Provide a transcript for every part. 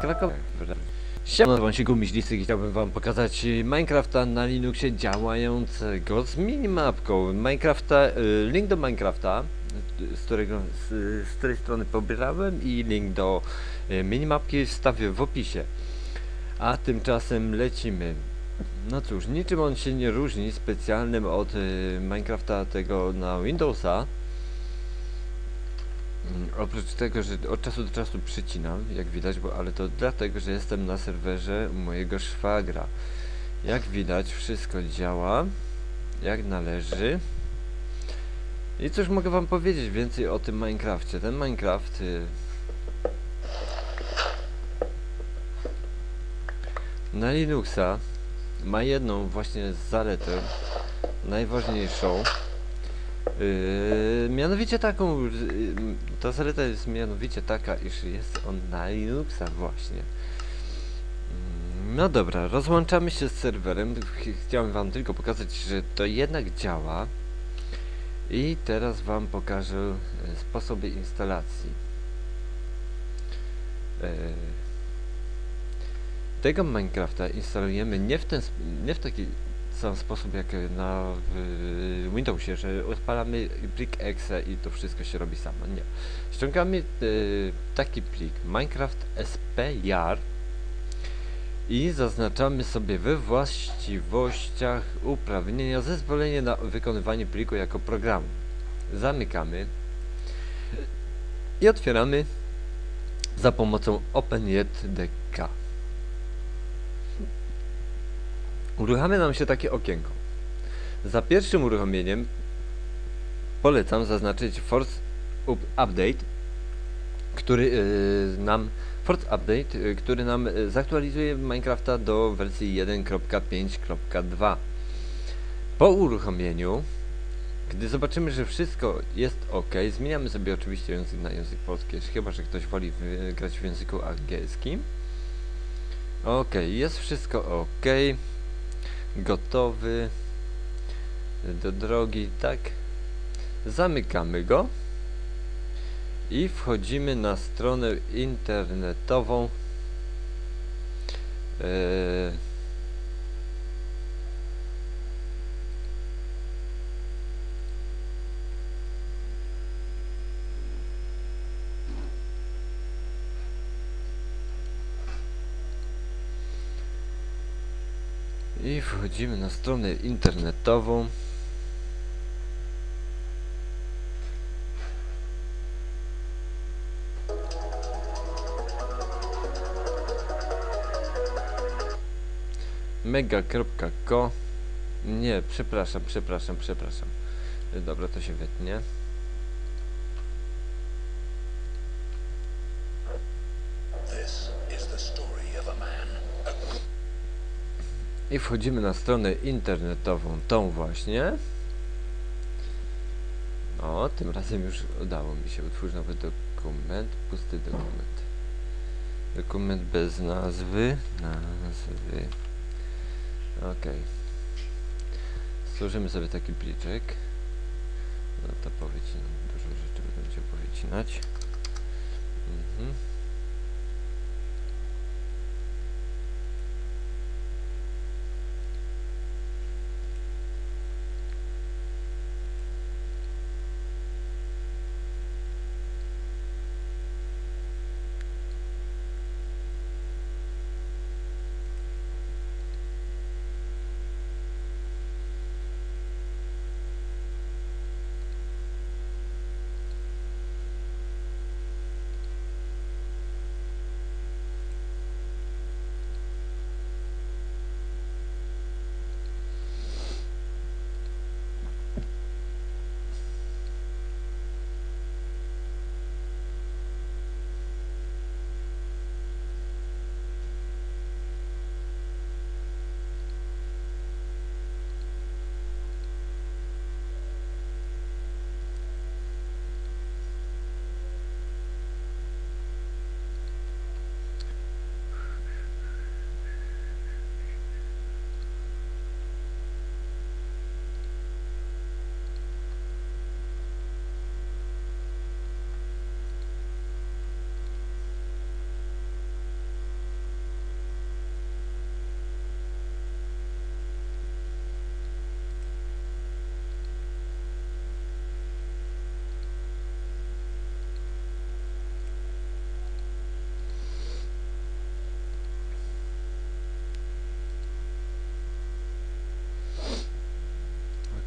Krakowie. Siema, nazywam się Gumiślisty i chciałbym wam pokazać Minecrafta na Linuxie działającego z minimapką Minecrafta, y, link do Minecrafta, z którego, z, z której strony pobierałem i link do y, minimapki wstawię w opisie. A tymczasem lecimy. No cóż, niczym on się nie różni specjalnym od y, Minecrafta tego na Windowsa. Mm, Oprócz tego, że od czasu do czasu przycinam, jak widać, bo ale to dlatego, że jestem na serwerze mojego szwagra. Jak widać, wszystko działa jak należy. I cóż mogę wam powiedzieć więcej o tym Minecrafcie? Ten Minecraft y, na Linuxa ma jedną właśnie zaletę, najważniejszą. Yy, mianowicie taką, yy, ta zaleta jest mianowicie taka, iż jest on na Linuxa właśnie. Mm, No dobra, rozłączamy się z serwerem. Ch- Chciałem wam tylko pokazać, że to jednak działa. I teraz wam pokażę e, sposoby instalacji. E, tego Minecrafta instalujemy nie w ten, nie w taki sam sposób jak na w Windowsie, że odpalamy plik exe i to wszystko się robi samo. Nie. Ściągamy e, taki plik Minecraft SPYAR i zaznaczamy sobie we właściwościach uprawnienia zezwolenie na wykonywanie pliku jako programu. Zamykamy i otwieramy za pomocą OpenJDK. Uruchamia nam się takie okienko. Za pierwszym uruchomieniem polecam zaznaczyć Force up Update, który yy, nam Force Update, yy, który nam yy, zaktualizuje Minecrafta do wersji 1.5.2. Po uruchomieniu, gdy zobaczymy, że wszystko jest ok, zmieniamy sobie oczywiście język na język polski, chyba że ktoś woli grać w języku angielskim. Ok, jest wszystko ok gotowy do drogi, tak? Zamykamy go i wchodzimy na stronę internetową. Eee, I wchodzimy na stronę internetową. mega.co Nie, przepraszam, przepraszam, przepraszam. Dobra, to się wytnie. I wchodzimy na stronę internetową, tą właśnie. O, tym razem już udało mi się. Utwórz nowy dokument, pusty dokument. Dokument bez nazwy, nazwy. Ok. Stworzymy sobie taki pliczek. No to powycinam, dużo rzeczy będę chciał powycinać.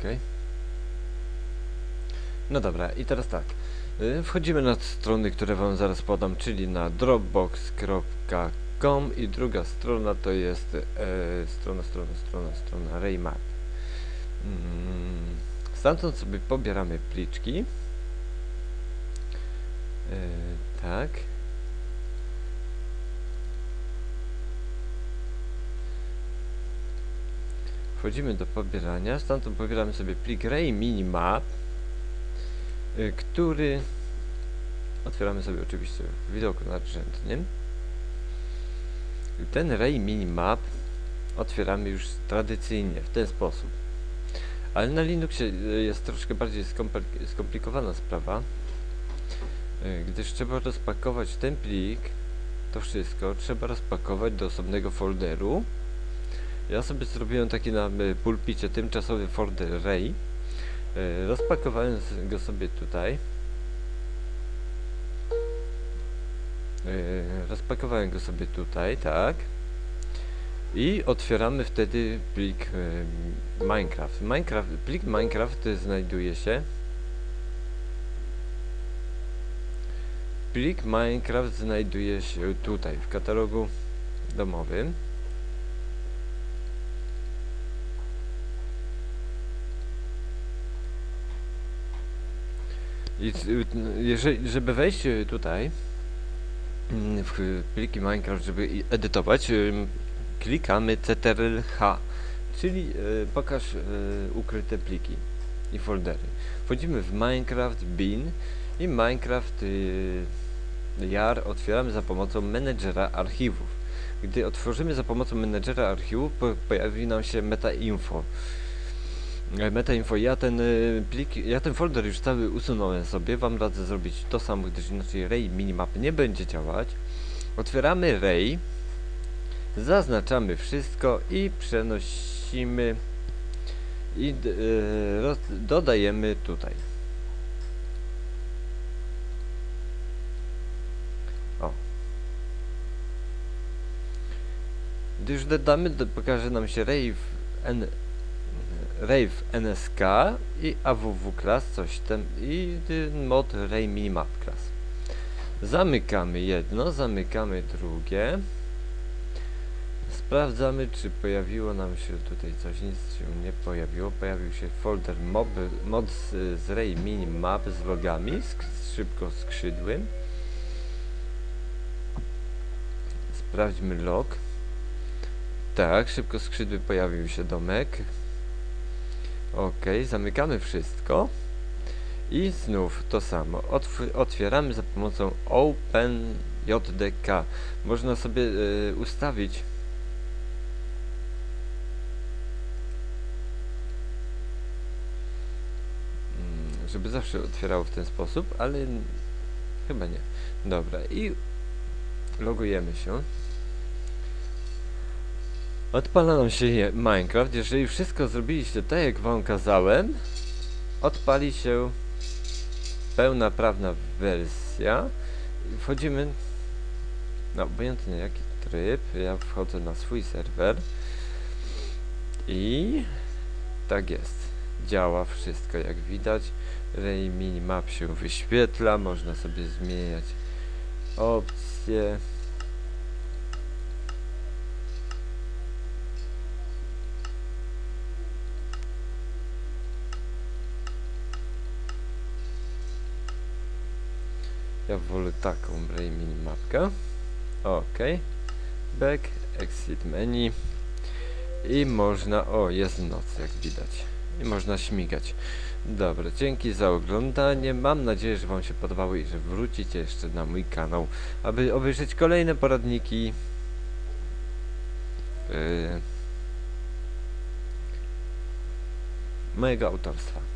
Okej. No dobra, i teraz tak. Y, Wchodzimy na strony, które wam zaraz podam, czyli na dropbox.com i druga strona to jest e, strona, strona, strona, strona Raymap. Mm, stamtąd sobie pobieramy pliczki. E, tak. Wchodzimy do pobierania, stamtąd pobieramy sobie plik Ray Minimap, y, który otwieramy sobie oczywiście w widoku nadrzędnym. Ten Ray Minimap otwieramy już tradycyjnie, w ten sposób. Ale na Linuxie y, jest troszkę bardziej skompli- skomplikowana sprawa, y, gdyż trzeba rozpakować ten plik, to wszystko trzeba rozpakować do osobnego folderu. Ja sobie zrobiłem taki na y, pulpicie tymczasowy folder Ray. Y, Rozpakowałem go sobie tutaj. Y, Rozpakowałem go sobie tutaj, tak. I otwieramy wtedy plik Minecraft. Minecraft. Plik Minecraft znajduje się. Plik Minecraft znajduje się tutaj w katalogu domowym. Y, jeżeli, żeby wejść y, tutaj mm, w pliki Minecraft, żeby edytować, ym, klikamy ctrl-h, czyli y, pokaż y, ukryte pliki i foldery. Wchodzimy w Minecraft bin i Minecraft y, jar otwieramy za pomocą menedżera archiwów. Gdy otworzymy za pomocą menedżera archiwów, po, pojawi nam się metainfo. E, Metainfo, ja ten y, plik, ja ten folder już cały usunąłem sobie, wam radzę zrobić to samo, gdyż inaczej Ray Minimap nie będzie działać. Otwieramy Ray, zaznaczamy wszystko i przenosimy i y, roz, dodajemy tutaj. O. Gdy już dodamy, pokaże nam się Ray w N Rave NSK i AWW class, coś tam i mod Ray Minimap class. Zamykamy jedno, zamykamy drugie. Sprawdzamy, czy pojawiło nam się tutaj coś, nic się nie pojawiło. Pojawił się folder mob, mod z, z Ray Minimap z logami, sk szybko skrzydłym. Sprawdźmy log. Tak, szybko skrzydły pojawił się domek. Ok, zamykamy wszystko. I znów to samo. Otw otwieramy za pomocą OpenJDK. Można sobie y, ustawić mm, żeby zawsze otwierało w ten sposób, ale chyba nie. Dobra, i logujemy się. Odpala nam się Minecraft. Jeżeli wszystko zrobiliście tak jak wam kazałem, odpali się pełna prawna wersja. Wchodzimy na obojętnie jaki tryb. Ja wchodzę na swój serwer i tak jest. Działa wszystko jak widać. Ray Minimap się wyświetla. Można sobie zmieniać opcje. Ja wolę taką Ray minimapkę. Ok. Back, exit menu. I można, o jest noc jak widać. I można śmigać. Dobra, dzięki za oglądanie. Mam nadzieję, że wam się podobało i że wrócicie jeszcze na mój kanał, aby obejrzeć kolejne poradniki. Yy, mojego autorstwa.